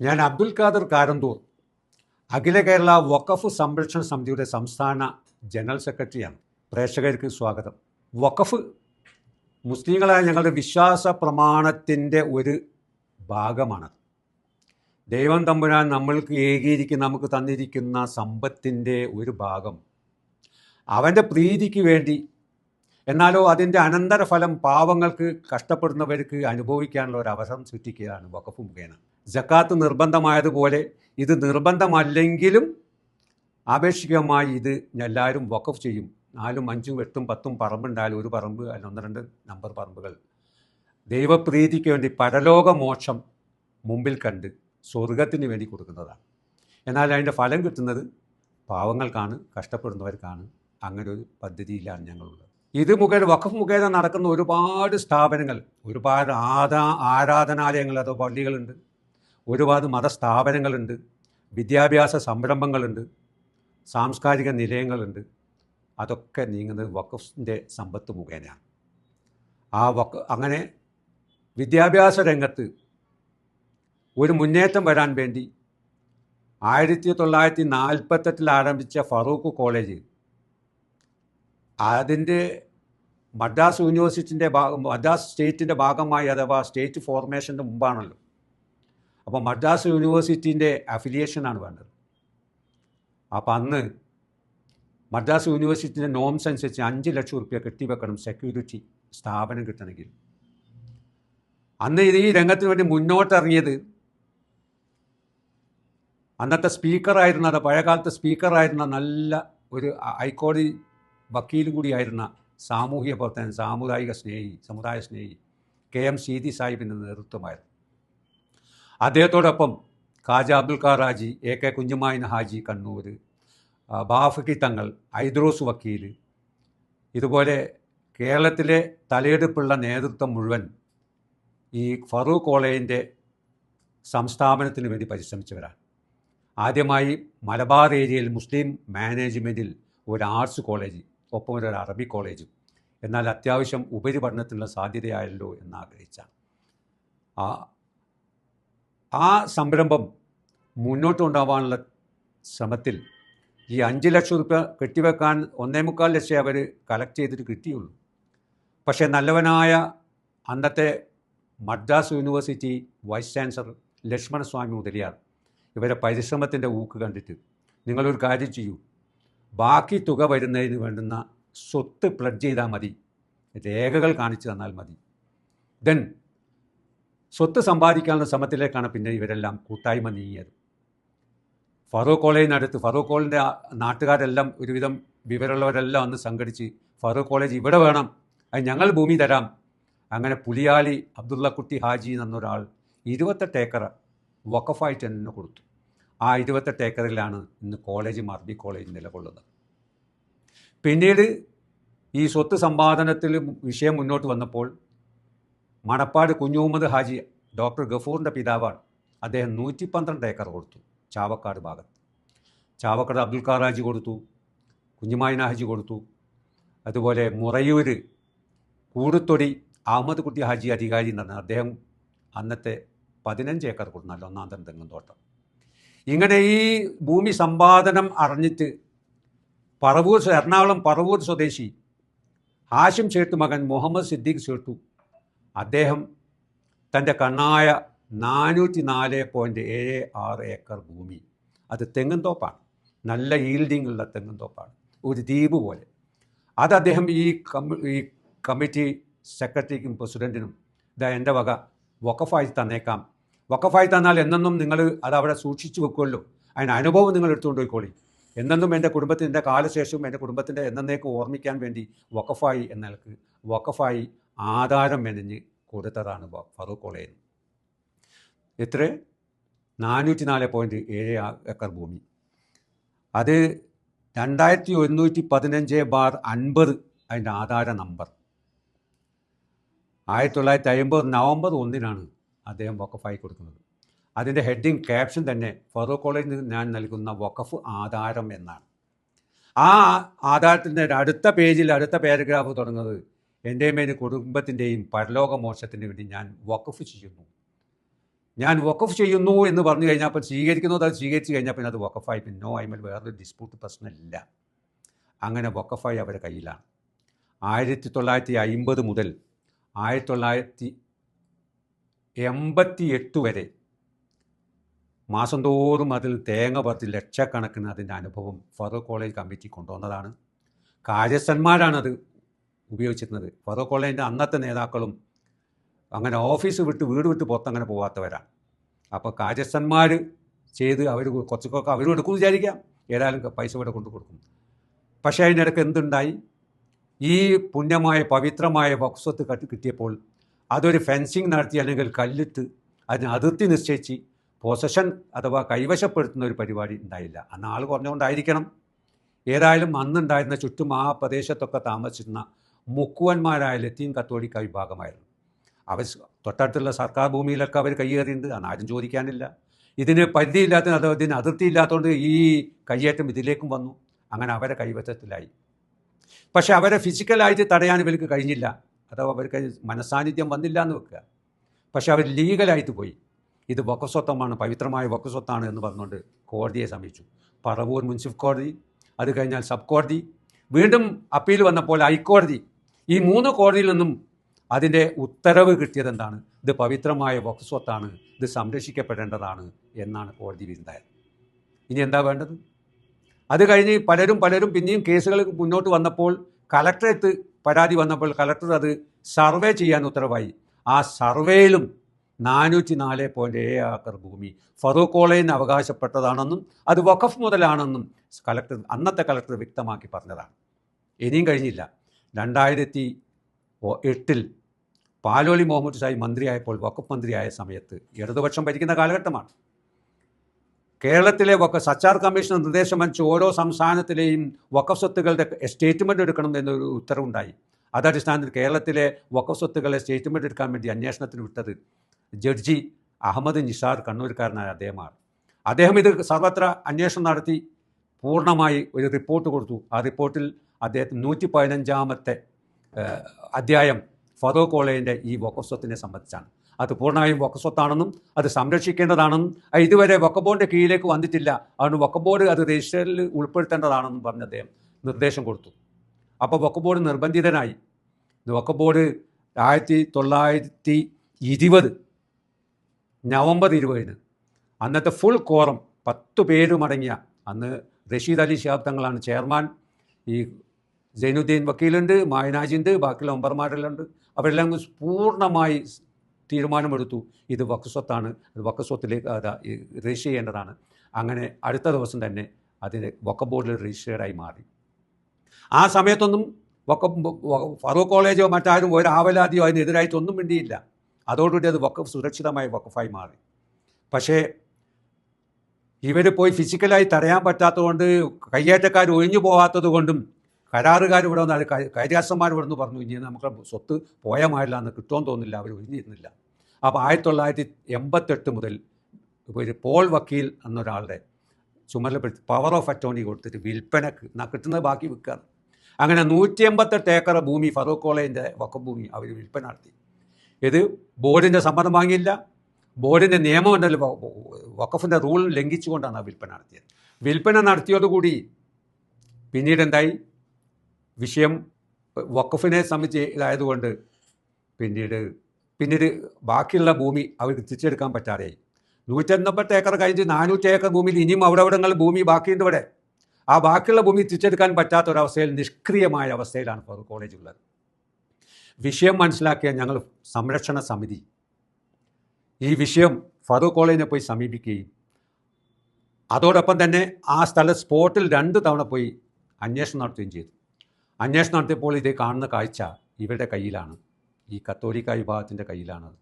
ഞാൻ അബ്ദുൽ ഖാദർ കാരന്തൂർ അഖില കേരള വഖഫ് സംരക്ഷണ സമിതിയുടെ സംസ്ഥാന ജനറൽ സെക്രട്ടറിയാണ്. പ്രേക്ഷകർക്ക് സ്വാഗതം. വഖഫ് മുസ്ലിങ്ങളായ ഞങ്ങളുടെ വിശ്വാസ പ്രമാണത്തിന്റെ ഒരു ഭാഗമാണ്. ദൈവം തമ്പുരാൻ നമ്മൾക്ക് ഏകീകരിക്കുന്ന നമുക്ക് തന്നിരിക്കുന്ന സമ്പത്തിന്റെ ഒരു ഭാഗം. അവന്റെ പ്രീതിക്ക് വേണ്ടി എന്നാലോ അതിന്റെ അനന്തരഫലം പാവങ്ങൾക്ക് കഷ്ടപ്പെടുന്നവർക്ക് അനുഭവിക്കാനുള്ള ഒരു അവസരം സൃഷ്ടിക്കുകയാണ് വഖഫ് മുഖേന. ജക്കാത്ത് നിർബന്ധമായതുപോലെ ഇത് നിർബന്ധമല്ലെങ്കിലും ആപേക്ഷികമായി ഇത് എല്ലാവരും വഖഫ് ചെയ്യും. നാലും അഞ്ചും എട്ടും പത്തും പറമ്പുണ്ടായാലും ഒരു പറമ്പ് അല്ല ഒന്ന് രണ്ട് നമ്പർ പറമ്പുകൾ. ദൈവപ്രീതിക്ക് വേണ്ടി പരലോകമോക്ഷം മുമ്പിൽ കണ്ട് സ്വർഗത്തിന് വേണ്ടി കൊടുക്കുന്നതാണ്. എന്നാൽ അതിന്റെ ഫലം കിട്ടുന്നത് പാവങ്ങൾക്കാണ് കഷ്ടപ്പെടുന്നവർക്കാണ്. അങ്ങനെ ഒരു പദ്ധതിയിലാണ് ഞങ്ങളുള്ളത്. ഇത് മുഖേന വഖഫ് മുഖേന നടക്കുന്ന ഒരുപാട് സ്ഥാപനങ്ങൾ ഒരുപാട് ആരാ ആരാധനാലയങ്ങൾ അതോ പള്ളികളുണ്ട്. ഒരുപാട് മതസ്ഥാപനങ്ങളുണ്ട്. വിദ്യാഭ്യാസ സംരംഭങ്ങളുണ്ട്. സാംസ്കാരിക നിലയങ്ങളുണ്ട്. അതൊക്കെ നീങ്ങുന്നത് വഖഫിന്റെ സമ്പത്ത് മുഖേനയാണ്. ആ വഖ അങ്ങനെ വിദ്യാഭ്യാസ രംഗത്ത് ഒരു മുന്നേറ്റം വരാൻ വേണ്ടി ആയിരത്തി തൊള്ളായിരത്തി നാൽപ്പത്തെട്ടിൽ ആരംഭിച്ച ഫറൂഖ് കോളേജ് അതിന്റെ മദ്രാസ് യൂണിവേഴ്സിറ്റിന്റെ ഭാഗം മദ്രാസ് സ്റ്റേറ്റിന്റെ ഭാഗമായി അഥവാ സ്റ്റേറ്റ് ഫോർമേഷന്റെ മുമ്പാണല്ലോ. അപ്പോൾ മദ്രാസ് യൂണിവേഴ്സിറ്റിന്റെ അഫിലിയേഷനാണ് വേണ്ടത്. അപ്പോൾ അന്ന് മദ്രാസ് യൂണിവേഴ്സിറ്റിന്റെ നോംസ് അനുസരിച്ച് അഞ്ച് ലക്ഷം റുപ്യ കെട്ടിവെക്കണം സെക്യൂരിറ്റി സ്ഥാപനം കിട്ടണമെങ്കിൽ. അന്ന് ഇത് ഈ രംഗത്തിന് വേണ്ടി മുന്നോട്ടിറങ്ങിയത് അന്നത്തെ സ്പീക്കറായിരുന്ന പഴയകാലത്തെ സ്പീക്കറായിരുന്ന നല്ല ഒരു ഹൈക്കോടതി വക്കീലും കൂടിയായിരുന്ന സാമൂഹിക പ്രവർത്തകൻ സാമുദായിക സ്നേഹി സമുദായ സ്നേഹി കെ എം സീതി സാഹിബിന്റെ നേതൃത്വമായിരുന്നു. അദ്ദേഹത്തോടൊപ്പം ഖാജ അബ്ദുൽ ഖാറാജി എ കെ കുഞ്ഞുമായിൻ ഹാജി കണ്ണൂർ ബാഫക്കി തങ്ങൾ ഐദ്രോസ് വക്കീൽ ഇതുപോലെ കേരളത്തിലെ തലയെടുപ്പുള്ള നേതൃത്വം മുഴുവൻ ഈ ഫറൂഖ് കോളേജിന്റെ സംസ്ഥാപനത്തിന് വേണ്ടി പരിശ്രമിച്ചവരാണ്. ആദ്യമായി മലബാർ ഏരിയയിൽ മുസ്ലിം മാനേജ്മെന്റിൽ ഒരു ആർട്സ് കോളേജ് ഒപ്പം ഒരു അറബി കോളേജും. എന്നാൽ അത്യാവശ്യം ഉപരിപഠനത്തിനുള്ള സാധ്യതയായല്ലോ എന്നാഗ്രഹിച്ച. ആ ആ സംരംഭം മുന്നോട്ട് കൊണ്ടുപോകാനുള്ള ശ്രമത്തിൽ ഈ അഞ്ച് ലക്ഷം റുപ്യ കെട്ടിവെക്കാൻ ഒന്നേ മുക്കാൽ ലക്ഷം അവർ കളക്ട് ചെയ്തിട്ട് കിട്ടിയുള്ളൂ. പക്ഷേ നല്ലവനായ അന്നത്തെ Madras university vice chancellor Lakshmanaswami Mudaliar ഇവരെ പരിശ്രമത്തിന്റെ ഊക്ക് കണ്ടിട്ട് നിങ്ങളൊരു കാര്യം ചെയ്യൂ. ബാക്കി തുക വരുന്നതിന് വേണ്ടുന്ന സ്വത്ത് പ്ലഡ് ചെയ്താൽ മതി. രേഖകൾ കാണിച്ചു തന്നാൽ മതി. ദെൻ സ്വത്ത് സമ്പാദിക്കാനുള്ള ശ്രമത്തിലേക്കാണ് പിന്നെ ഇവരെല്ലാം കൂട്ടായ്മ നീങ്ങിയത്. ഫറൂഖ് കോളേജിനടുത്ത് ഫറൂഖ് കോളേജിന്റെ നാട്ടുകാരെല്ലാം ഒരുവിധം വിവരമുള്ളവരെല്ലാം ഒന്ന് സംഘടിച്ച് ഫറൂഖ് കോളേജ് ഇവിടെ വേണം അത് ഞങ്ങൾ ഭൂമി തരാം. അങ്ങനെ പുലിയാലി അബ്ദുള്ളക്കുട്ടി ഹാജി എന്നൊരാൾ ഇരുപത്തെട്ട് ഏക്കർ വക്കഫായിട്ട് തന്നെ കൊടുത്തു. ആ ഇരുപത്തെട്ട് ഏക്കറിലാണ് ഇന്ന് കോളേജ് മർബി കോളേജ് നിലകൊള്ളുന്നത്. പിന്നീട് ഈ സ്വത്ത് സമ്പാദനത്തിൽ വിഷയം മുന്നോട്ട് വന്നപ്പോൾ മണപ്പാട് കുഞ്ഞുമുഹമ്മദ് ഹാജി ഡോക്ടർ ഗഫൂറിന്റെ പിതാവാണ്. അദ്ദേഹം നൂറ്റി പന്ത്രണ്ട് ഏക്കർ കൊടുത്തു ചാവക്കാട് ഭാഗത്ത്. ചാവക്കാട് അബ്ദുൽ ഖാറാജി കൊടുത്തു കുഞ്ഞുമായിന ഹാജി കൊടുത്തു. അതുപോലെ മുറയൂർ കൂടുത്തൊടി അഹമ്മദ് കുട്ടി ഹാജി അധികാരി എന്ന് പറഞ്ഞാൽ അദ്ദേഹം അന്നത്തെ പതിനഞ്ച് ഏക്കർ കൊടുത്തു. നല്ല ഒന്നാം തരം തെങ്ങും തോട്ടം. ഇങ്ങനെ ഈ ഭൂമി സമ്പാദനം അറിഞ്ഞിട്ട് പറവൂർ എറണാകുളം പറവൂർ സ്വദേശി ഹാഷിം ചേർത്തു മകൻ മുഹമ്മദ് സിദ്ദീഖ് ഷേട്ടു അദ്ദേഹം തന്റെ കണ്ണായ നാനൂറ്റി നാല് പോയിന്റ് ഏഴ് ആറ് ഏക്കർ ഭൂമി. അത് തെങ്ങുംതോപ്പാണ് നല്ല ഈൽഡിംഗ് ഉള്ള തെങ്ങുംതോപ്പാണ് ഒരു ദ്വീപ് പോലെ. അത് അദ്ദേഹം ഈ കമ്മ ഈ കമ്മിറ്റി സെക്രട്ടറിക്കും പ്രസിഡന്റിനും ഇതാ എന്റെ വക വക്കഫായി തന്നേക്കാം. വക്കഫായി തന്നാൽ എന്നെന്നും നിങ്ങൾ അത് അവിടെ സൂക്ഷിച്ചു വെക്കുമല്ലോ അതിന് അനുഭവം നിങ്ങൾ എടുത്തുകൊണ്ട് പോയിക്കോളി. എന്നെന്നും എന്റെ കുടുംബത്തിന്റെ കാലശേഷവും എന്റെ കുടുംബത്തിന്റെ എന്നേക്ക് ഓർമ്മിക്കാൻ വേണ്ടി വക്കഫായി എന്നൾക്ക് വക്കഫായി ആധാരം മെനഞ്ഞ് കൊടുത്തതാണ് ഫറൂഖ് കോളേജ്. എത്ര? നാനൂറ്റി നാല് പോയിന്റ് ഏഴ് ഏക്കർ ഭൂമി. അത് രണ്ടായിരത്തി ഒരുന്നൂറ്റി പതിനഞ്ച് ബാർ അൻപത് അതിന്റെ ആധാര നമ്പർ. ആയിരത്തി തൊള്ളായിരത്തി അമ്പത് നവംബർ ഒന്നിനാണ് അദ്ദേഹം വക്കഫായി കൊടുക്കുന്നത്. അതിന്റെ ഹെഡിങ് ക്യാപ്ഷൻ തന്നെ ഫറൂഖ് കോളേജിൽ നിന്ന് ഞാൻ നൽകുന്ന വഖഫ് ആധാരം എന്നാണ്. ആ ആധാരത്തിന്റെ അടുത്ത പേജിൽ അടുത്ത പാരഗ്രാഫ് തുടങ്ങുന്നത് എന്റെയും എന്റെ കുടുംബത്തിന്റെയും പരലോക മോക്ഷത്തിന് വേണ്ടി ഞാൻ വഖഫ് ചെയ്യുന്നു. ഞാൻ വക്കഫ് ചെയ്യുന്നു എന്ന് പറഞ്ഞു കഴിഞ്ഞാൽ അപ്പം സ്വീകരിക്കുന്നത് അത് സ്വീകരിച്ചു കഴിഞ്ഞാൽ പിന്നെ അത് വക്കഫായി പിന്നെ നോ അയിമൽ വേറൊരു ഡിസ്പ്യൂട്ട് പ്രശ്നമില്ല. അങ്ങനെ വക്കഫായി അവരുടെ കയ്യിലാണ്. ആയിരത്തി തൊള്ളായിരത്തി അയിമ്പത് മുതൽ ആയിരത്തി തൊള്ളായിരത്തി എൺപത്തി എട്ട് വരെ. മാസം തോറും അതിൽ തേങ്ങ പറത്തി ലക്ഷക്കണക്കിന് അതിന്റെ അനുഭവം ഫറൂഖ് കോളേജ് കമ്മിറ്റി കൊണ്ടുവന്നതാണ്. കാര്യസ്ഥന്മാരാണത് ഉപയോഗിച്ചിരുന്നത്. ഫറൂഖ് കോളേജിന്റെ അന്നത്തെ നേതാക്കളും അങ്ങനെ ഓഫീസ് വിട്ട് വീട് വിട്ട് പുറത്തങ്ങനെ പോകാത്തവരാണ് അപ്പോൾ കാര്യസ്ഥന്മാർ ചെയ്ത് അവർ കുറച്ചൊക്കെ അവരും എടുക്കും വിചാരിക്കാം. ഏതായാലും പൈസ ഇവിടെ കൊണ്ടു കൊടുക്കും. പക്ഷേ അതിനിടയ്ക്ക് എന്തുണ്ടായി? ഈ പുണ്യമായ പവിത്രമായ വക്സത്ത് കട്ട് കിട്ടിയപ്പോൾ അതൊരു ഫെൻസിങ് നടത്തി അല്ലെങ്കിൽ കല്ലിട്ട് അതിന് അതിർത്തി നിശ്ചയിച്ച് പൊസഷൻ അഥവാ കൈവശപ്പെടുത്തുന്ന ഒരു പരിപാടി ഉണ്ടായില്ല. അന്ന് ആൾ കുറഞ്ഞുകൊണ്ടായിരിക്കണം. ഏതായാലും അന്നുണ്ടായിരുന്ന ചുറ്റും ആ പ്രദേശത്തൊക്കെ താമസിച്ചിരുന്ന മുക്കുവന്മാരായ ലത്തീൻ കത്തോലിക്ക വിഭാഗമായിരുന്നു. അവർ തൊട്ടടുത്തുള്ള സർക്കാർ ഭൂമിയിലൊക്കെ അവർ കയ്യേറിയിട്ടുണ്ട്. അന്ന് ആരും ചോദിക്കാനില്ല. ഇതിന് പരിധിയില്ലാത്ത അഥവാ ഇതിന് അതിർത്തി ഇല്ലാത്തതുകൊണ്ട് ഈ കയ്യേറ്റം ഇതിലേക്കും വന്നു. അങ്ങനെ അവരെ കൈവശത്തിലായി. പക്ഷെ അവരെ ഫിസിക്കലായിട്ട് തടയാൻ ഇവർക്ക് കഴിഞ്ഞില്ല. അഥവാ അവർക്ക് മനസാന്നിധ്യം വന്നില്ല എന്ന് വെക്കുക. പക്ഷെ അവർ ലീഗലായിട്ട് പോയി. ഇത് വക്കസ്വത്വമാണ് പവിത്രമായ വക്കസ്വത്താണ് എന്ന് പറഞ്ഞുകൊണ്ട് കോടതിയെ സമീപിച്ചു. പറവൂർ മുനിസിപ്പൽ കോടതി അത് കഴിഞ്ഞാൽ സബ് കോടതി. വീണ്ടും അപ്പീൽ വന്നപ്പോൾ ഹൈക്കോടതി ഈ മൂന്ന് കോടതിയിൽ നിന്നും അതിന്റെ ഉത്തരവ് കിട്ടിയത് എന്താണ്? ഇത് പവിത്രമായ വക്സ്വത്താണ് ഇത് സംരക്ഷിക്കപ്പെടേണ്ടതാണ് എന്നാണ് കോടതി വിരുന്നായത് ഇനി എന്താ വേണ്ടത്? അത് കഴിഞ്ഞ് പലരും പലരും പിന്നെയും കേസുകൾ മുന്നോട്ട് വന്നപ്പോൾ കലക്ടറേറ്റ് പരാതി വന്നപ്പോൾ കലക്ടർ അത് സർവേ ചെയ്യാൻ ഉത്തരവായി. ആ സർവേയിലും നാനൂറ്റി നാല് പോയിന്റ് ഏഴ് ഏക്കർ ഭൂമി ഫറൂഖ് കോളേജിന് അവകാശപ്പെട്ടതാണെന്നും അത് വഖഫ് മുതലാണെന്നും കലക്ടർ അന്നത്തെ കലക്ടർ വ്യക്തമാക്കി പറഞ്ഞതാണ്. ഇനിയും കഴിഞ്ഞില്ല. രണ്ടായിരത്തി എട്ടിൽ പാലോലി മുഹമ്മദ് സായി മന്ത്രിയായപ്പോൾ വഖഫ് മന്ത്രിയായ സമയത്ത് ഇടതുപക്ഷം ഭരിക്കുന്ന കാലഘട്ടമാണ്. കേരളത്തിലെ വക്ക സച്ചാർ കമ്മീഷൻ നിർദ്ദേശം അനുസരിച്ച് ഓരോ സംസ്ഥാനത്തിലെയും വക്കഫ് സ്വത്തുക്കളുടെ സ്റ്റേറ്റ്മെന്റ് എടുക്കണം എന്നൊരു ഉത്തരവുണ്ടായി. അതടിസ്ഥാനത്തിൽ കേരളത്തിലെ വക്കഫ് സ്വത്തുക്കളെ സ്റ്റേറ്റ്മെന്റ് എടുക്കാൻ വേണ്ടി അന്വേഷണത്തിന് വിട്ടത് ജഡ്ജി അഹമ്മദ് നിസാർ കണ്ണൂർക്കാരനായ അദ്ദേഹമാണ്. അദ്ദേഹം ഇത് സർവത്ര അന്വേഷണം നടത്തി പൂർണമായി ഒരു റിപ്പോർട്ട് കൊടുത്തു. ആ റിപ്പോർട്ടിൽ അദ്ദേഹത്തിന് നൂറ്റി പതിനഞ്ചാമത്തെ അധ്യായം ഫറൂഖ് കോളേജിന്റെ ഈ വക്കഫ് സ്വത്തിനെ സംബന്ധിച്ചാണ്. അത് പൂർണമായും വക്കസ്വത്താണെന്നും അത് സംരക്ഷിക്കേണ്ടതാണെന്നും ഇതുവരെ വക്കബോർഡിന്റെ കീഴിലേക്ക് വന്നിട്ടില്ല. അതുകൊണ്ട് വക്കബോർഡ് അത് രജിസ്റ്ററിൽ ഉൾപ്പെടുത്തേണ്ടതാണെന്നും പറഞ്ഞ് അദ്ദേഹം നിർദ്ദേശം കൊടുത്തു. അപ്പോൾ വക്കബോർഡ് നിർബന്ധിതനായി. വക്കബോർഡ് ആയിരത്തി തൊള്ളായിരത്തി ഇരുപത് നവംബർ ഇരുപതിന് അന്നത്തെ ഫുൾ കോറം പത്ത് പേരുമടങ്ങിയ അന്ന് റഷീദ് അലി ശിഹാബ് തങ്ങളാണ് ചെയർമാൻ. ഈ സൈനുദ്ദീൻ വക്കീലുണ്ട് മായനാജിണ്ട് ബാക്കിയുള്ള മെമ്പർമാരെല്ലാം ഉണ്ട്. അവരെല്ലാം പൂർണമായി തീരുമാനമെടുത്തു. ഇത് വക്സ്വത്താണ് അത് വക്കസ്വത്തിലേക്ക് അത് രജിസ്റ്റർ ചെയ്യേണ്ടതാണ്. അങ്ങനെ അടുത്ത ദിവസം തന്നെ അതിന് വക്ക ബോർഡിൽ രജിസ്റ്റേർഡായി മാറി. ആ സമയത്തൊന്നും വക്ക ഫറൂഖ് കോളേജോ മറ്റാരും ഒരു ആവലാതിയോ അതിനെതിരായിട്ടൊന്നും മിണ്ടിയില്ല. അതോടുകൂടി അത് വക്കഫ് സുരക്ഷിതമായ വക്കഫായി മാറി. പക്ഷേ ഇവർ പോയി ഫിസിക്കലായി തടയാൻ പറ്റാത്തതുകൊണ്ട് കയ്യേറ്റക്കാർ ഒഴിഞ്ഞു പോകാത്തത് കൊണ്ടും കരാറുകാർ ഇവിടെ വന്നാൽ കൈരാസന്മാർ ഇവിടെ നിന്ന് പറഞ്ഞു ഇനി നമുക്ക് സ്വത്ത് പോയാൽ മാറില്ല എന്ന് കിട്ടുമെന്ന് തോന്നുന്നില്ല അവർ ഒഴിഞ്ഞിരുന്നില്ല. അപ്പോൾ ആയിരത്തി തൊള്ളായിരത്തി എൺപത്തെട്ട് മുതൽ ഒരു പോൾ വക്കീൽ എന്നൊരാളുടെ ചുമതലപ്പെടുത്തി പവർ ഓഫ് അറ്റോണി കൊടുത്തിട്ട് വിൽപ്പനക്ക് കിട്ടുന്നത് ബാക്കി വിൽക്കാറ് അങ്ങനെ നൂറ്റി എൺപത്തെട്ട് ഏക്കർ ഭൂമി ഫറൂഖ് കോളേജിന്റെ വക്കം ഭൂമി അവർ വിൽപ്പന നടത്തി. ഇത് ബോർഡിന്റെ സമ്മതം വാങ്ങിയില്ല. ബോർഡിന്റെ നിയമം ഉണ്ടല്ലോ വ- വ- റൂൾ ലംഘിച്ചുകൊണ്ടാണ് ആ വിൽപ്പന നടത്തിയത്. വിൽപ്പന നടത്തിയതുകൂടി പിന്നീട് എന്തായി? വിഷയം വക്കഫിനെ സംബന്ധിച്ച് ഇതായതുകൊണ്ട് പിന്നീട് പിന്നീട് ബാക്കിയുള്ള ഭൂമി അവർക്ക് തിരിച്ചെടുക്കാൻ പറ്റാതെയായി. നൂറ്റെൺപത്തെട്ട് ഏക്കർ കഴിഞ്ഞ് നാനൂറ്റി ഏക്കർ ഭൂമിയിൽ ഇനിയും അവിടെ ഭൂമി ബാക്കിയുണ്ട് ഇവിടെ. ആ ബാക്കിയുള്ള ഭൂമി തിരിച്ചെടുക്കാൻ പറ്റാത്ത ഒരവസ്ഥയിൽ നിഷ്ക്രിയമായ അവസ്ഥയിലാണ് ഫറൂഖ് കോളേജ് ഉള്ളത്. വിഷയം മനസ്സിലാക്കിയ ഞങ്ങൾ സംരക്ഷണ സമിതി. ഈ വിഷയം ഫറൂഖ് കോളേജിനെ പോയി സമീപിക്കുകയും അതോടൊപ്പം തന്നെ ആ സ്ഥല സ്പോട്ടിൽ രണ്ട് തവണ പോയി അന്വേഷണം നടത്തുകയും ചെയ്തു. അന്വേഷണം നടത്തിയപ്പോൾ ഇത് കാണുന്ന കാഴ്ച ഇവരുടെ കയ്യിലാണ്. ഈ കത്തോലിക്ക വിഭാഗത്തിന്റെ കയ്യിലാണത്.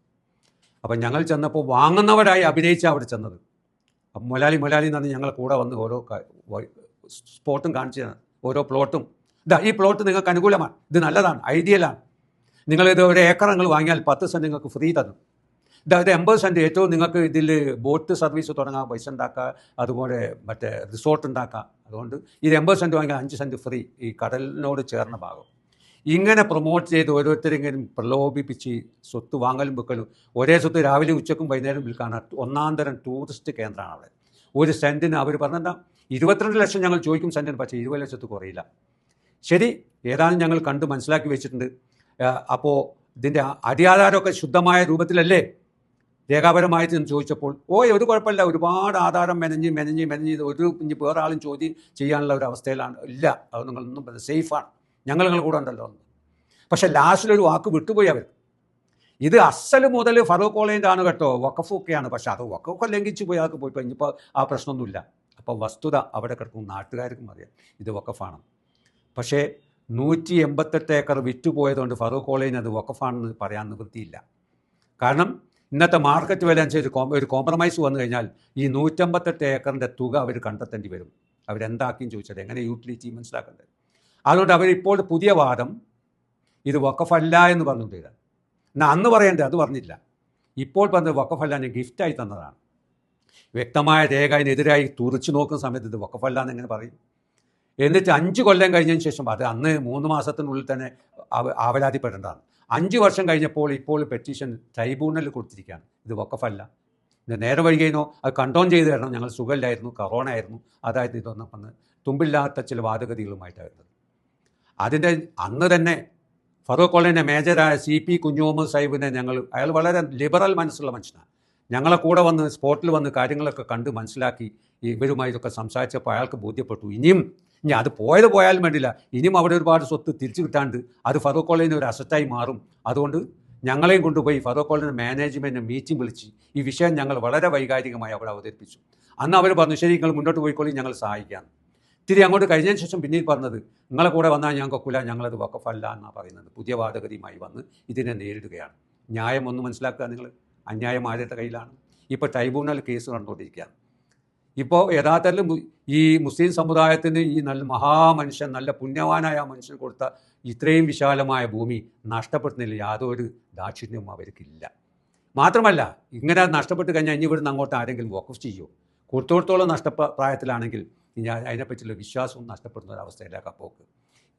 അപ്പം ഞങ്ങൾ ചെന്നപ്പോൾ വാങ്ങുന്നവരായി അഭിനയിച്ച അവിടെ ചെന്നത്. അപ്പം മൊലാലി മൊലാലി എന്ന് പറഞ്ഞ് ഞങ്ങളെ കൂടെ വന്ന് ഓരോ സ്പോട്ടും കാണിച്ചു ഓരോ പ്ലോട്ടും. ഇതാ ഈ പ്ലോട്ട് നിങ്ങൾക്ക് അനുകൂലമാണ്. ഇത് നല്ലതാണ് ഐഡിയലാണ് നിങ്ങളിത് ഒരു ഏക്കർ നിങ്ങൾ വാങ്ങിയാൽ പത്ത് സെന്റ് നിങ്ങൾക്ക് ഫ്രീ തന്നു. ഇതായത് എൺപത് സെന്റ് ഏറ്റവും നിങ്ങൾക്ക് ഇതിൽ ബോട്ട് സർവീസ് തുടങ്ങാം പൈസ ഉണ്ടാക്കുക അതുപോലെ മറ്റേ റിസോർട്ട് ഉണ്ടാക്കാം. അതുകൊണ്ട് ഇത് എൺപത് സെന്റ് വാങ്ങിയാൽ അഞ്ച് സെന്റ് ഫ്രീ ഈ കടലിനോട് ചേർന്ന ഭാഗം. ഇങ്ങനെ പ്രൊമോട്ട് ചെയ്ത് ഓരോരുത്തരെങ്കിലും പ്രലോഭിപ്പിച്ച് സ്വത്ത് വാങ്ങലും വിൽക്കലും ഒരേ സ്വത്ത് രാവിലെ ഉച്ചക്കും വൈകുന്നേരം വിൽക്കാണ് ഒന്നാം തരം ടൂറിസ്റ്റ് കേന്ദ്രമാണ് അവിടെ. ഒരു സെന്റിന് അവർ പറഞ്ഞെന്താ ഇരുപത്തിരണ്ട് ലക്ഷം ഞങ്ങൾ ചോദിക്കും സെന്റിന് പക്ഷേ ഇരുപത് ലക്ഷത്ത് കുറയില്ല. ശരി ഏതാനും ഞങ്ങൾ കണ്ട് മനസ്സിലാക്കി വെച്ചിട്ടുണ്ട്. അപ്പോൾ ഇതിന്റെ അടിയാധാരമൊക്കെ ശുദ്ധമായ രൂപത്തിലല്ലേ രേഖാപരമായിട്ട് എന്ന് ചോദിച്ചപ്പോൾ ഓ ഒരു കുഴപ്പമില്ല ഒരുപാട് ആധാരം മെനഞ്ഞ് മെനഞ്ഞ് മെനഞ്ഞ് ഒരു ഇനി വേറെ ആളും ചോദ്യം ചെയ്യാനുള്ള ഒരു അവസ്ഥയിലാണ്. ഇല്ല അത് നിങ്ങളൊന്നും സേഫാണ് ഞങ്ങൾ കൂടെ ഉണ്ടല്ലോ. എന്ന് പക്ഷെ ലാസ്റ്റിലൊരു വാക്ക് വിട്ടുപോയി അവർ ഇത് അസൽ മുതൽ ഫറൂഖ് കോളേജ് ആണ് കേട്ടോ വക്കഫൊക്കെയാണ് പക്ഷെ അത് വക്കഫൊക്കെ ലംഘിച്ച് പോയി ആൾക്ക് പോയി. കഴിഞ്ഞപ്പോൾ ആ പ്രശ്നമൊന്നുമില്ല. അപ്പോൾ വസ്തുത അവിടെ കിടക്കും നാട്ടുകാർക്കും അറിയാം. ഇത് വക്കഫാണ് പക്ഷേ നൂറ്റി എൺപത്തെട്ട് ഏക്കർ വിറ്റുപോയതുകൊണ്ട് ഫറൂഖ് കോളേജിന് അത് വക്കഫാണെന്ന് പറയാൻ നിവൃത്തിയില്ല. കാരണം ഇന്നത്തെ മാർക്കറ്റ് വില അനുസരിച്ച് ഒരു കോംപ്രമൈസ് വന്നു കഴിഞ്ഞാൽ ഈ നൂറ്റമ്പത്തെട്ട് ഏക്കറിന്റെ തുക അവർ കണ്ടെത്തേണ്ടി വരും. അവരെന്താക്കിയും ചോദിച്ചത് എങ്ങനെ യൂട്ടിലിറ്റി മനസ്സിലാക്കേണ്ടത്? അതുകൊണ്ട് അവരിപ്പോൾ പുതിയ വാദം ഇത് വക്കഫല്ല എന്ന് പറഞ്ഞുകൊണ്ടിരിക്കുക എന്നാൽ അന്ന് പറയേണ്ടത് അത് പറഞ്ഞില്ല. ഇപ്പോൾ പറഞ്ഞത് വക്കഫല്ല ഞാൻ ഗിഫ്റ്റായി തന്നതാണ്. വ്യക്തമായ രേഖ അതിനെതിരായി തുറച്ചു നോക്കുന്ന സമയത്ത് ഇത് വക്കഫല്ല എന്ന് എങ്ങനെ പറയും. എന്നിട്ട് അഞ്ച് കൊല്ലം കഴിഞ്ഞതിന് ശേഷം അത് അന്ന് മൂന്ന് മാസത്തിനുള്ളിൽ തന്നെ ആവലാതിപ്പെടേണ്ടതാണ് അഞ്ച് വർഷം കഴിഞ്ഞപ്പോൾ ഇപ്പോൾ പെറ്റീഷൻ ട്രൈബ്യൂണലിൽ കൊടുത്തിരിക്കുകയാണ്. ഇത് വക്കഫല്ല ഇത് നേരെ വൈകിയതിനോ അത് കണ്ടോൺ ചെയ്ത് തരണം. ഞങ്ങൾ സുഖമില്ലായിരുന്നു. കൊറോണ ആയിരുന്നു. അതായത് ഇതൊന്നും വന്ന് തുമ്പില്ലാത്ത ചില വാദഗതികളുമായിട്ടാണ് വരുന്നത്. അതിന്റെ അന്ന് തന്നെ ഫറൂഖ് കോളേജിന്റെ മേജറായ സി പി കുഞ്ഞുമുഹമ്മദ് സാഹിബിനെ ഞങ്ങൾ അയാൾ വളരെ ലിബറൽ മനസ്സുള്ള മനുഷ്യനാണ്. ഞങ്ങളെ കൂടെ വന്ന് സ്പോട്ടിൽ വന്ന് കാര്യങ്ങളൊക്കെ കണ്ട് മനസ്സിലാക്കി ഇവരുമായി ഇതൊക്കെ സംസാരിച്ചപ്പോൾ അയാൾക്ക് ബോധ്യപ്പെട്ടു. ഇനിയും ഇനി അത് പോയത് പോയാലും വേണ്ടില്ല ഇനിയും അവിടെ ഒരുപാട് സ്വത്ത് തിരിച്ചു കിട്ടാണ്ട് അത് ഫറൂഖ് കോളേജിന് ഒരു അസറ്റായി മാറും. അതുകൊണ്ട് ഞങ്ങളെയും കൊണ്ടുപോയി ഫറൂഖ് കോളേജിന്റെ മാനേജ്മെന്റിനെ മീറ്റിംഗ് വിളിച്ച് ഈ വിഷയം ഞങ്ങൾ വളരെ വൈകാരികമായി അവിടെ അവതരിപ്പിച്ചു. അന്ന് അവർ പറഞ്ഞു ശരി നിങ്ങൾ മുന്നോട്ട് പോയിക്കോളി ഞങ്ങൾ സഹായിക്കാം. തിരി അങ്ങോട്ട് കഴിഞ്ഞതിന് ശേഷം പിന്നീട് പറഞ്ഞത് നിങ്ങളെ കൂടെ വന്നാൽ ഞാൻ കൊക്കൂല ഞങ്ങളത് വക്കഫല്ല എന്നാണ് പറയുന്നത്. പുതിയ വാദഗതിയുമായി വന്ന് ഇതിനെ നേരിടുകയാണ്. ന്യായം ഒന്ന് മനസ്സിലാക്കുക നിങ്ങൾ. അന്യായം ആരുടെ കയ്യിലാണ്? ഇപ്പോൾ ട്രൈബ്യൂണൽ കേസ് നടന്നുകൊണ്ടിരിക്കുകയാണ്. ഇപ്പോൾ യഥാർത്ഥത്തിൽ ഈ മുസ്ലിം സമുദായത്തിന് ഈ നല്ല മഹാമനുഷ്യൻ നല്ല പുണ്യവാനായ മനുഷ്യൻ കൊടുത്ത ഇത്രയും വിശാലമായ ഭൂമി നഷ്ടപ്പെടുന്നതിൽ യാതൊരു ദാക്ഷിണ്യവും അവർക്കില്ല. മാത്രമല്ല ഇങ്ങനെ നഷ്ടപ്പെട്ട് കഴിഞ്ഞാൽ ഇനി ഇവിടുന്ന് അങ്ങോട്ട് ആരെങ്കിലും വോക്കഫ് ചെയ്യുമോ കൊടുത്തോടത്തോളം നഷ്ടപ്രായത്തിലാണെങ്കിൽ അ- അതിനെപ്പറ്റിയുള്ള വിശ്വാസവും നഷ്ടപ്പെടുന്ന ഒരു അവസ്ഥയിലേക്കാണ് പോക്ക്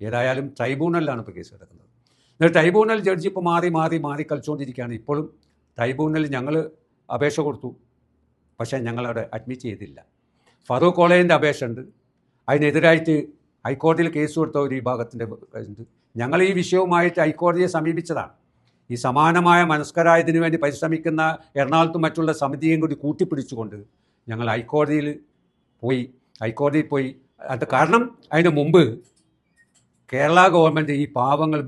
ഏതായാലും ട്രൈബ്യൂണലിലാണ് ഇപ്പോൾ കേസ് കിടക്കുന്നത്. എന്നാൽ ട്രൈബ്യൂണൽ ജഡ്ജി ഇപ്പോൾ മാറി മാറി മാറി കളിച്ചുകൊണ്ടിരിക്കുകയാണ് ഇപ്പോഴും ട്രൈബ്യൂണലിൽ ഞങ്ങൾ അപേക്ഷ കൊടുത്തു. പക്ഷേ ഞങ്ങളവിടെ അഡ്മിറ്റ് ചെയ്തില്ല. ഫറൂഖ് കോളേജിന്റെ അപേക്ഷ ഉണ്ട്. അതിനെതിരായിട്ട് ഹൈക്കോടതിയിൽ കേസ് കൊടുത്ത ഒരു വിഭാഗത്തിന്റെ ഉണ്ട് ഞങ്ങൾ ഈ വിഷയവുമായിട്ട് ഹൈക്കോടതിയെ സമീപിച്ചതാണ്. ഈ സമാനമായ മനസ്കരായതിനു വേണ്ടി പരിശ്രമിക്കുന്ന എറണാകുളത്തും മറ്റുള്ള സമിതിയെയും കൂടി കൂട്ടിപ്പിടിച്ചുകൊണ്ട് ഞങ്ങൾ ഹൈക്കോടതിയിൽ പോയി ഹൈക്കോടതിയിൽ പോയി. അത് കാരണം അതിന് മുമ്പ് കേരള ഗവൺമെന്റ് ഈ പാവങ്ങൾ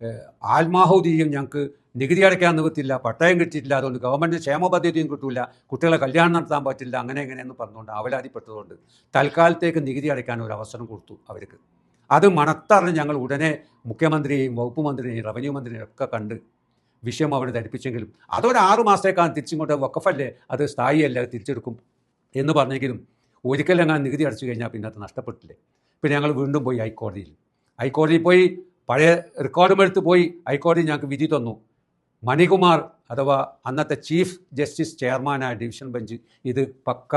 ഏഹ്, ആത്മാഹുതിയും ഞങ്ങൾക്ക് നികുതി അടയ്ക്കാൻ നിവൃത്തില്ല പട്ടയം കിട്ടിയിട്ടില്ല. അതുകൊണ്ട് ഗവൺമെന്റ് ക്ഷേമ പദ്ധതിയും കിട്ടില്ല കുട്ടികളെ കല്യാണം നടത്താൻ പറ്റില്ല അങ്ങനെ ഇങ്ങനെയെന്ന് പറഞ്ഞുകൊണ്ട് അവലാതിപ്പെട്ടതുകൊണ്ട് തൽക്കാലത്തേക്ക് നികുതി അടയ്ക്കാൻ ഒരു അവസരം കൊടുത്തു അവർക്ക്. അത് മണത്തറിഞ്ഞ് ഞങ്ങൾ ഉടനെ മുഖ്യമന്ത്രിയെയും വകുപ്പ് മന്ത്രിയെയും റവന്യൂ മന്ത്രിയെയും ഒക്കെ കണ്ട് വിഷയം അവിടെ ധരിപ്പിച്ചെങ്കിലും അതൊരു ആറു മാസത്തേക്കാണ് തിരിച്ചിങ്ങോട്ട് വക്കഫല്ലേ അത് സ്ഥായിയല്ല തിരിച്ചെടുക്കും എന്ന് പറഞ്ഞെങ്കിലും ഒരിക്കലും അങ്ങനെ നികുതി അടച്ചു കഴിഞ്ഞാൽ പിന്നെ അത് നഷ്ടപ്പെട്ടില്ലേ? പിന്നെ ഞങ്ങൾ വീണ്ടും പോയി ഹൈക്കോടതിയിൽ. ഹൈക്കോടതിയിൽ പോയി പഴയ റെക്കോർഡും എടുത്ത് പോയി ഹൈക്കോടതി ഞങ്ങൾക്ക് വിധി തന്നു. മണികുമാർ അഥവാ അന്നത്തെ ചീഫ് ജസ്റ്റിസ് ചെയർമാനായ ഡിവിഷൻ ബെഞ്ച് ഇത് പക്ക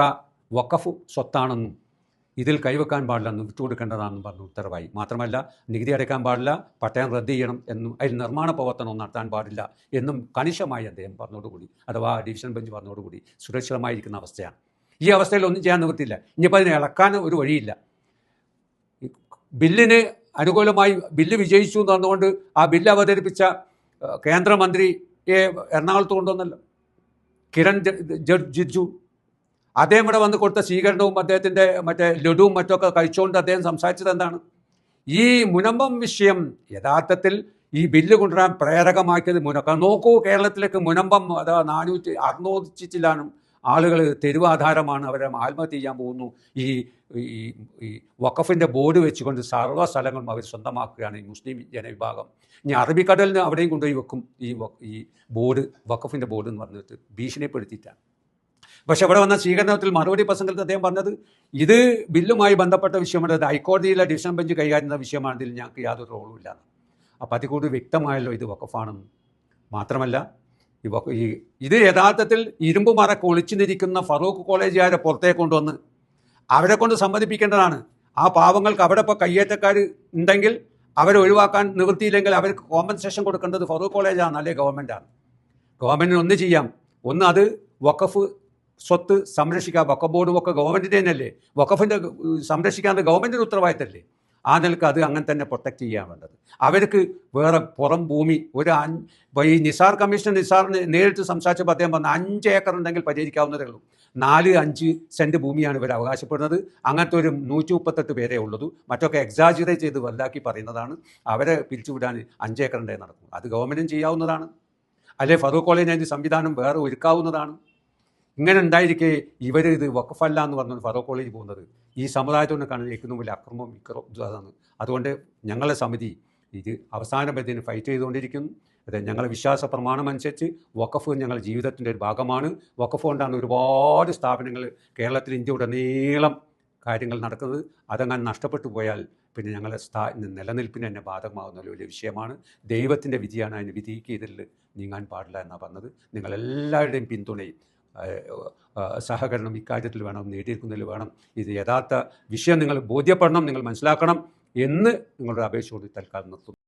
വഖഫ് സ്വത്താണെന്നും ഇതിൽ കൈവെക്കാൻ പാടില്ലെന്നും വിട്ടുകൊടുക്കേണ്ടതാണെന്നും പറഞ്ഞു ഉത്തരവായി. മാത്രമല്ല നികുതി അടയ്ക്കാൻ പാടില്ല പട്ടയം റദ്ദ് ചെയ്യണം എന്നും അതിൽ നിർമ്മാണ പ്രവർത്തനം നടത്താൻ പാടില്ല എന്നും കണിശമായി അദ്ദേഹം പറഞ്ഞോടുകൂടി അഥവാ ഡിവിഷൻ ബെഞ്ച് പറഞ്ഞോടുകൂടി സുരക്ഷിതമായിരിക്കുന്ന അവസ്ഥയാണ്. ഈ അവസ്ഥയിൽ ഒന്നും ചെയ്യാൻ നിവൃത്തിയില്ല. ഇനിയിപ്പോൾ അതിനെ ഇളക്കാൻ ഒരു വഴിയില്ല. ബില്ലിന് അനുകൂലമായി ബില്ല് വിജയിച്ചു എന്ന് പറഞ്ഞുകൊണ്ട് ആ ബില്ല് അവതരിപ്പിച്ച കേന്ദ്രമന്ത്രിയെ എറണാകുളത്ത് കൊണ്ടുവന്നല്ലോ. കിരൺ ജിജു. അദ്ദേഹം ഇവിടെ വന്ന് കൊടുത്ത സ്വീകരണവും അദ്ദേഹത്തിന്റെ മറ്റേ ലഡുവും മറ്റൊക്കെ കഴിച്ചുകൊണ്ട് അദ്ദേഹം സംസാരിച്ചത് എന്താണ്? ഈ മുനമ്പം വിഷയം യഥാർത്ഥത്തിൽ ഈ ബില്ല് കൊണ്ടുവരാൻ പ്രേരകമാക്കിയത് മുനക്ക നോക്കൂ കേരളത്തിലേക്ക് മുനമ്പം അതാ നാനൂറ്റി അറുന്നൂറ്റിച്ചിലാണ് ആളുകൾ തെരുവാധാരമാണ് അവരെ ആത്മഹത്യ ചെയ്യാൻ പോകുന്നു. ഈ ഈ വഖഫിന്റെ ബോർഡ് വെച്ചുകൊണ്ട് സർവ സ്ഥലങ്ങളും അവർ സ്വന്തമാക്കുകയാണ് ഈ മുസ്ലിം ജനവിഭാഗം. ഇനി അറബിക്കടലിന് അവിടെയും കൊണ്ടുപോയി വെക്കും ഈ ഈ ബോർഡ് വഖഫിന്റെ ബോർഡ് എന്ന് പറഞ്ഞിട്ട് ഭീഷണിപ്പെടുത്തിയിട്ടാണ്. പക്ഷെ ഇവിടെ വന്ന സ്വീകരണത്തിൽ മറുപടി പ്രസംഗത്തിൽ അദ്ദേഹം പറഞ്ഞത് ഇത് ബില്ലുമായി ബന്ധപ്പെട്ട വിഷയമാണ് അത് ഹൈക്കോടതിയിലെ ഡിവിഷൻ ബെഞ്ച് കൈകാര്യം ചെയ്യുന്ന വിഷയമാണെങ്കിൽ ഞങ്ങൾക്ക് യാതൊരു റോളും ഇല്ല അപ്പോൾ അതിൽ കൂടുതൽ വ്യക്തമായല്ലോ ഇത് വഖഫാണെന്ന്. മാത്രമല്ല ഈ ഇത് യഥാർത്ഥത്തിൽ ഇരുമ്പ് മറ കൊളിച്ചിരിക്കുന്ന ഫറൂഖ് കോളേജുകാരെ പുറത്തേക്ക് കൊണ്ടുവന്ന് അവരെ കൊണ്ട് സമ്മതിപ്പിക്കേണ്ടതാണ്. ആ പാവങ്ങൾക്ക് അവിടെ ഇപ്പോൾ കയ്യേറ്റക്കാർ ഉണ്ടെങ്കിൽ അവരെ ഒഴിവാക്കാൻ നിവൃത്തിയില്ലെങ്കിൽ അവർക്ക് കോമ്പൻസേഷൻ കൊടുക്കേണ്ടത് ഫറൂഖ് കോളേജാണ് അല്ലെ ഗവൺമെന്റാണ് ഗവൺമെന്റിന് ഒന്ന് ചെയ്യാം. ഒന്ന് അത് വഖഫ് സ്വത്ത് സംരക്ഷിക്കാം വഖഫ് ബോർഡും ഒക്കെ ഗവൺമെന്റിന്റെ തന്നെയല്ലേ വഖഫിന്റെ സംരക്ഷിക്കാൻ ഗവൺമെന്റിന്റെ ഉത്തരവാദിത്തമല്ലേ ആ നിലയ്ക്ക് അത് അങ്ങനെ തന്നെ പ്രൊട്ടക്റ്റ് ചെയ്യാൻ വേണ്ടത്. അവർക്ക് വേറെ പുറം ഭൂമി ഒരു ഈ നിസാർ കമ്മീഷൻ നിസാറിന് നേരിട്ട് സംസാരിച്ചപ്പോൾ അദ്ദേഹം പറഞ്ഞ അഞ്ച് ഏക്കർ ഉണ്ടെങ്കിൽ പരിഹരിക്കാവുന്നതേ ഉള്ളൂ. നാല് അഞ്ച് സെന്റ് ഭൂമിയാണ് ഇവർ അവകാശപ്പെടുന്നത്. അങ്ങനത്തെ ഒരു നൂറ്റി മുപ്പത്തെട്ട് പേരേ ഉള്ളൂ. മറ്റൊക്കെ എക്സാജുറേറ്റ് ചെയ്ത് വലുതാക്കി പറയുന്നതാണ്. അവരെ പിരിച്ചുവിടാൻ അഞ്ച് ഏക്കറിന്റെ നടക്കും. അത് ഗവൺമെന്റും ചെയ്യാവുന്നതാണ്. അല്ലെ ഫറൂഖ് കോളേജ് അതിന്റെ സംവിധാനം വേറെ ഒരുക്കാവുന്നതാണ്. ഇങ്ങനെ ഉണ്ടായിരിക്കെ ഇവർ ഇത് വക്കഫല്ല എന്ന് പറഞ്ഞു ഫറൂഖ് കോളേജ് പോകുന്നത്. ഈ സമുദായത്തോട് കാണുന്ന ഏറ്റവും വലിയ അക്രമം അതാണ്. അതുകൊണ്ട് ഞങ്ങളുടെ സമിതി ഇത് അവസാന ഇതിന് ഫൈറ്റ് ചെയ്തുകൊണ്ടിരിക്കുന്നു. അത് ഞങ്ങളെ വിശ്വാസ പ്രമാണം അനുസരിച്ച് വഖഫ് ഞങ്ങളുടെ ജീവിതത്തിന്റെ ഒരു ഭാഗമാണ്. വഖഫ് കൊണ്ടാണ് ഒരുപാട് സ്ഥാപനങ്ങൾ കേരളത്തിൽ ഇന്ത്യയുടെ നീളം കാര്യങ്ങൾ നടക്കുന്നത്. അതങ്ങനെ നഷ്ടപ്പെട്ടു പോയാൽ പിന്നെ ഞങ്ങളെ സ്ഥാ നിലനിൽപ്പിന് തന്നെ ബാധകമാകുന്ന വലിയ വിഷയമാണ്. ദൈവത്തിന്റെ വിധിയാണ് അതിന് വിധിക്ക് ഇതിൽ നീങ്ങാൻ പാടില്ല എന്നാണ് പറഞ്ഞത്. നിങ്ങളെല്ലാവരുടെയും പിന്തുണയും സഹകരണം ഇക്കാര്യത്തിൽ വേണം നേടിയിരിക്കുന്നതിൽ വേണം. ഇത് യഥാർത്ഥ വിഷയം നിങ്ങൾ ബോധ്യപ്പെടണം നിങ്ങൾ മനസ്സിലാക്കണം എന്ന് നിങ്ങളുടെ അപേക്ഷയോട് തൽക്കാലം നിർത്തുന്നു.